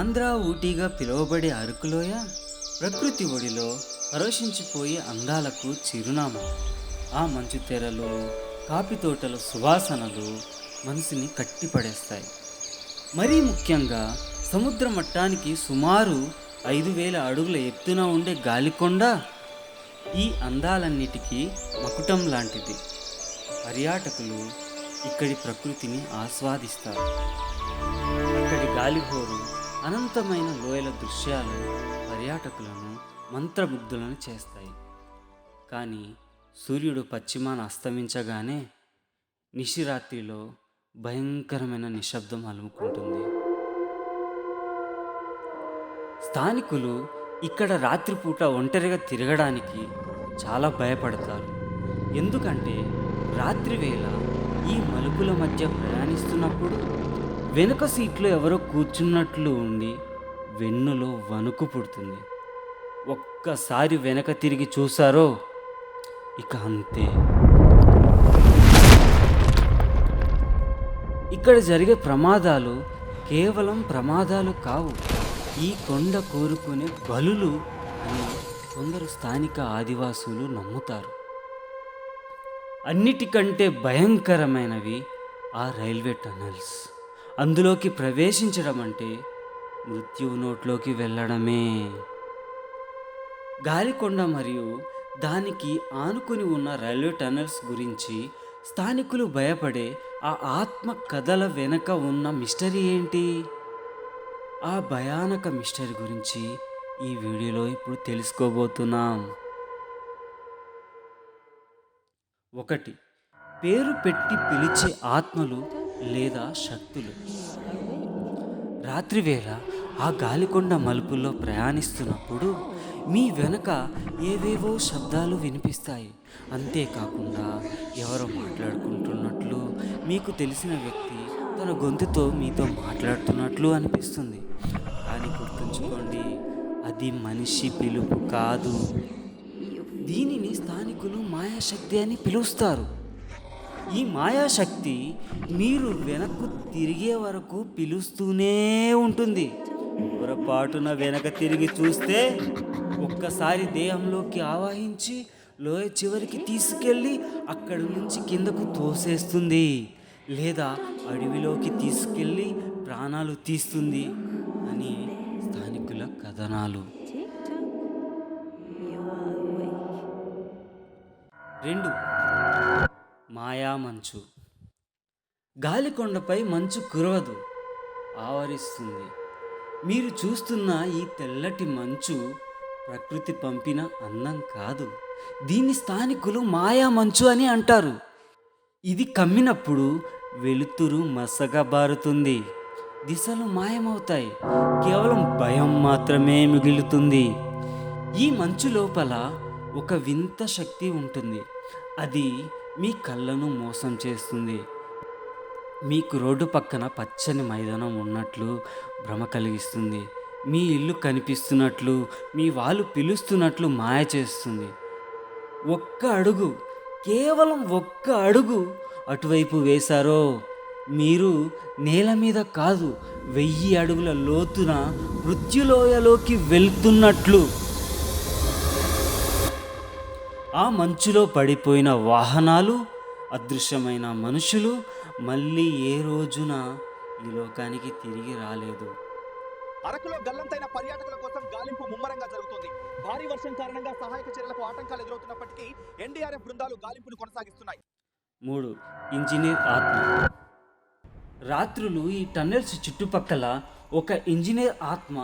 ఆంధ్ర ఊటీగా పిలువబడే అరకులోయ ప్రకృతి ఒడిలో పరోషించిపోయే అందాలకు చిరునామా. ఆ మంచు తెరలు కాఫీ తోటల సువాసనలు మనసుని కట్టిపడేస్తాయి. మరీ ముఖ్యంగా సముద్ర మట్టానికి సుమారు ఐదు వేల అడుగుల ఎత్తున ఉండే గాలికొండ ఈ అందాలన్నిటికీ మకుటం లాంటిది. పర్యాటకులు ఇక్కడి ప్రకృతిని ఆస్వాదిస్తారు. అక్కడి గాలిహోరు అనంతమైన లోయల దృశ్యాలు పర్యాటకులను మంత్రముగ్ధులను చేస్తాయి. కానీ సూర్యుడు పశ్చిమాన అస్తమించగానే నిశిరాత్రిలో భయంకరమైన నిశ్శబ్దం అలుముకుంటుంది. స్థానికులు ఇక్కడ రాత్రిపూట ఒంటరిగా తిరగడానికి చాలా భయపడతారు. ఎందుకంటే రాత్రివేళ ఈ మలుపుల మధ్య ప్రయాణిస్తున్నప్పుడు వెనుక సీట్లో ఎవరో కూర్చున్నట్లు ఉండి వెన్నులో వణుకు పుడుతుంది. ఒక్కసారి వెనక తిరిగి చూసారో ఇక అంతే. ఇక్కడ జరిగే ప్రమాదాలు కేవలం ప్రమాదాలు కావు. ఈ కొండ కోరుకునే బలులు అని కొందరు స్థానిక ఆదివాసులు నమ్ముతారు. అన్నిటికంటే భయంకరమైనవి ఆ రైల్వే టనల్స్. అందులోకి ప్రవేశించడం అంటే మృత్యువు నోట్లోకి వెళ్ళడమే. గాలికొండ మరియు దానికి ఆనుకుని ఉన్న రైల్వే టనల్స్ గురించి స్థానికులు భయపడే ఆ ఆత్మ కథల వెనక ఉన్న మిస్టరీ ఏంటి? ఆ భయానక మిస్టరీ గురించి ఈ వీడియోలో ఇప్పుడు తెలుసుకోబోతున్నాం. ఒకటి పేరు పెట్టి పిలిచే ఆత్మలు లేదా శక్తులు. రాత్రివేళ ఆ గాలికొండ మలుపుల్లో ప్రయాణిస్తున్నప్పుడు మీ వెనక ఏవేవో శబ్దాలు వినిపిస్తాయి. అంతేకాకుండా ఎవరో మాట్లాడుకుంటున్నట్లు మీకు తెలిసిన వ్యక్తి తన గొంతుతో మీతో మాట్లాడుతున్నట్లు అనిపిస్తుంది. కానీ గుర్తుంచుకోండి అది మనిషి పిలుపు కాదు. దీనిని స్థానికులు మాయాశక్తి అని పిలుస్తారు. ఈ మాయాశక్తి మీరు వెనక్కు తిరిగే వరకు పిలుస్తూనే ఉంటుంది. పొరపాటున వెనక తిరిగి చూస్తే ఒక్కసారి దేహంలోకి ఆవాహించి లోయ చివరికి తీసుకెళ్ళి అక్కడి నుంచి కిందకు తోసేస్తుంది. లేదా అడవిలోకి తీసుకెళ్ళి ప్రాణాలు తీస్తుంది అని స్థానికుల కథనాలు. రెండు మాయా మంచు గాలికొండపై మంచు కురవదు ఆవరిస్తుంది. మీరు చూస్తున్న ఈ తెల్లటి మంచు ప్రకృతి పంపిన అందం కాదు. దీన్ని స్థానికులు మాయా మంచు అని అంటారు. ఇది కమ్మినప్పుడు వెలుతురు మసగా బారుతుంది. దిశలు మాయమవుతాయి. కేవలం భయం మాత్రమే మిగులుతుంది. ఈ మంచు లోపల ఒక వింత శక్తి ఉంటుంది. అది మీ కళ్ళను మోసం చేస్తుంది. మీకు రోడ్డు పక్కన పచ్చని మైదానం ఉన్నట్లు భ్రమ కలిగిస్తుంది. మీ ఇల్లు కనిపిస్తున్నట్లు మీ వాళ్ళు పిలుస్తున్నట్లు మాయ చేస్తుంది. ఒక్క అడుగు కేవలం ఒక్క అడుగు అటువైపు వేశారో మీరు నేల మీద కాదు వెయ్యి అడుగుల లోతున మృత్యులోయలోకి వెళ్తున్నట్లు. ఆ మంచులో పడిపోయిన వాహనాలు అదృశ్యమైన మనుషులు మళ్ళీ ఏ రోజున ఈ లోకానికి తిరిగి రాలేదు. అరకులో గల్లంతైన పర్యాటకుల కోసం గాలింపు ముమ్మరంగా జరుగుతుంది. భారీ వర్షం కారణంగా సహాయక చర్యలకు ఆటంకాలు ఎదురవుతున్నప్పటికీ ఎన్డీఆర్ఎఫ్ బృందాలు గాలింపును కొనసాగిస్తున్నాయి. మూడు ఇంజనీర్ ఆత్మ. రాత్రులు ఈ టన్నెల్స్ చుట్టుపక్కల ఒక ఇంజనీర్ ఆత్మ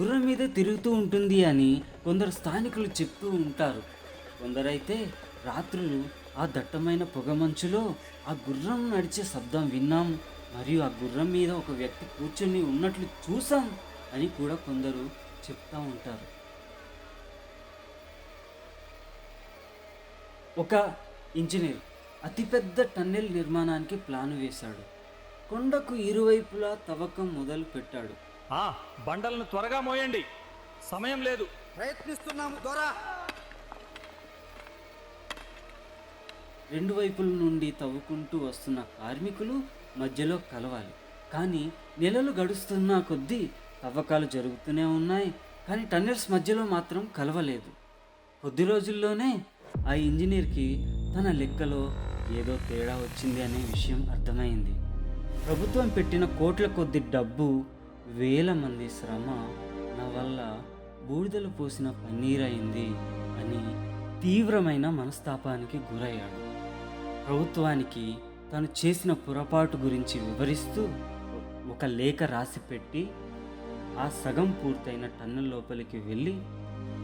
గుర్రం మీద తిరుగుతూ ఉంటుంది అని కొందరు స్థానికులు చెప్తూ ఉంటారు. కొందరైతే రాత్రులు ఆ దట్టమైన పొగమంచులో ఆ గుర్రం నడిచే శబ్దం విన్నాం. మరియు ఆ గుర్రం మీద ఒక వ్యక్తి కూర్చొని ఉన్నట్లు చూసాం అని కూడా కొందరు చెప్తా ఉంటారు. ఒక ఇంజనీర్ అతిపెద్ద టన్నెల్ నిర్మాణానికి ప్లాన్ వేశాడు. కొండకు ఇరువైపులా తవ్వకం మొదలు పెట్టాడు. ఆ బండలను త్వరగా మోయండి. సమయం లేదు. ప్రయత్నిస్తున్నాము దొరా. రెండు వైపుల నుండి తవ్వుకుంటూ వస్తున్న కార్మికులు మధ్యలో కలవాలి. కానీ నెలలు గడుస్తున్న కొద్దీ తవ్వకాలు జరుగుతూనే ఉన్నాయి. కానీ టన్నెల్స్ మధ్యలో మాత్రం కలవలేదు. కొద్ది రోజుల్లోనే ఆ ఇంజనీర్కి తన లెక్కలో ఏదో తేడా వచ్చింది అనే విషయం అర్థమైంది. ప్రభుత్వం పెట్టిన కోట్ల కొద్ది డబ్బు వేల మంది శ్రమ నా వల్ల బూడిదలు పోసిన పన్నీరైంది అని తీవ్రమైన మనస్తాపానికి గురయ్యాడు. ప్రభుత్వానికి తను చేసిన పొరపాటు గురించి వివరిస్తూ ఒక లేఖ రాసి పెట్టి ఆ సగం పూర్తయిన టన్నెల్ లోపలికి వెళ్ళి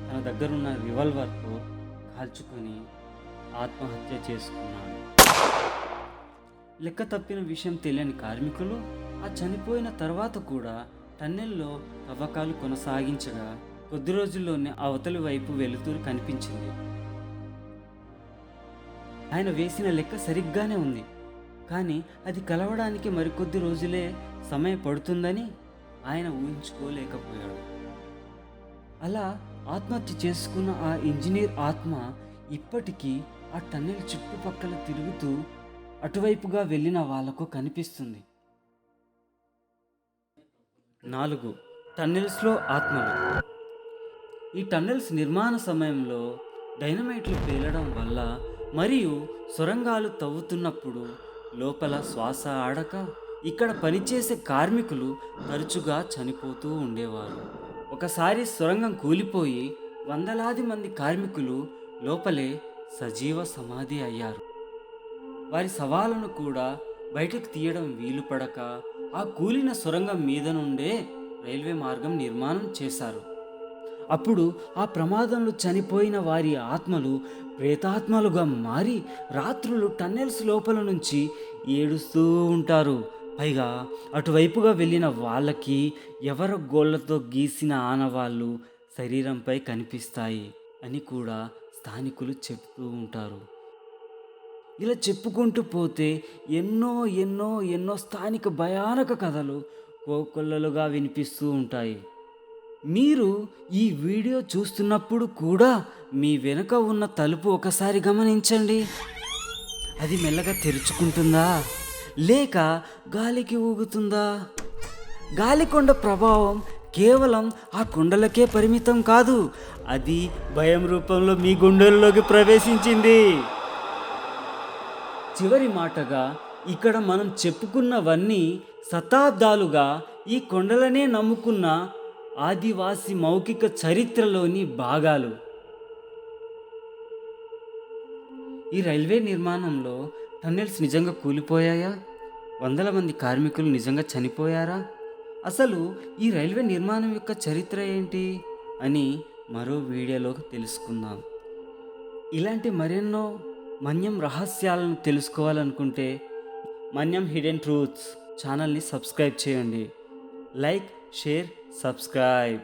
తన దగ్గరున్న రివాల్వర్తో కాల్చుకొని ఆత్మహత్య చేసుకున్నాడు. లెక్క తప్పిన విషయం తెలియని కార్మికులు ఆ చనిపోయిన తర్వాత కూడా టన్నెల్లో తవ్వకాలు కొనసాగించగా కొద్ది రోజుల్లోనే అవతలి వైపు వెలుతురు కనిపించింది. ఆయన వేసిన లెక్క సరిగ్గానే ఉంది. కానీ అది కలవడానికి మరికొద్ది రోజులే సమయం పడుతుందని ఆయన ఊహించుకోలేకపోయాడు. అలా ఆత్మహత్య చేసుకున్న ఆ ఇంజనీర్ ఆత్మ ఇప్పటికీ ఆ టన్నెల్ చుట్టుపక్కల తిరుగుతూ అటువైపుగా వెళ్ళిన వాళ్ళకు కనిపిస్తుంది. నాలుగు. టన్నెల్స్లో ఆత్మలు. ఈ టన్నెల్స్ నిర్మాణ సమయంలో డైనమైట్లు పేలడం వల్ల మరియు సొరంగాలు తవ్వుతున్నప్పుడు లోపల శ్వాస ఆడక ఇక్కడ పనిచేసే కార్మికులు తరచుగా చనిపోతూ ఉండేవారు. ఒకసారి సొరంగం కూలిపోయి వందలాది మంది కార్మికులు లోపలే సజీవ సమాధి అయ్యారు. వారి సవాలను కూడా బయటకు తీయడం వీలు పడక ఆ కూలిన సొరంగం మీద నుండే రైల్వే మార్గం నిర్మాణం చేశారు. అప్పుడు ఆ ప్రమాదంలో చనిపోయిన వారి ఆత్మలు ప్రేతాత్మలుగా మారి రాత్రులు టన్నెల్స్ లోపల నుంచి ఏడుస్తూ ఉంటారు. పైగా అటువైపుగా వెళ్ళిన వాళ్ళకి ఎవర గోళ్ళతో గీసిన ఆనవాళ్ళు శరీరంపై కనిపిస్తాయి అని కూడా స్థానికులు చెప్తూ ఉంటారు. ఇలా చెప్పుకుంటూ పోతే ఎన్నో ఎన్నో ఎన్నో స్థానిక భయానక కథలు కోకొల్లలుగా వినిపిస్తూ ఉంటాయి. మీరు ఈ వీడియో చూస్తున్నప్పుడు కూడా మీ వెనుక ఉన్న తలుపు ఒకసారి గమనించండి. అది మెల్లగా తెరుచుకుంటుందా? లేక గాలికి ఊగుతుందా? గాలికొండ ప్రభావం కేవలం ఆ కొండలకే పరిమితం కాదు అది భయం రూపంలో మీ గుండెల్లోకి ప్రవేశించింది. చివరి మాటగా ఇక్కడ మనం చెప్పుకున్నవన్నీ శతాబ్దాలుగా ఈ కొండలనే నమ్ముకున్న ఆదివాసి మౌఖిక చరిత్రలోని భాగాలు. ఈ రైల్వే నిర్మాణంలో టన్నెల్స్ నిజంగా కూలిపోయాయా? వందల మంది కార్మికులు నిజంగా చనిపోయారా? అసలు ఈ రైల్వే నిర్మాణం యొక్క చరిత్ర ఏంటి? అని మరో వీడియోలో తెలుసుకుందాం. ఇలాంటి మరెన్నో మన్యం రహస్యాలను తెలుసుకోవాలనుకుంటే మన్యం హిడెన్ ట్రూత్స్ ఛానల్ని సబ్స్క్రైబ్ చేయండి. Like share subscribe.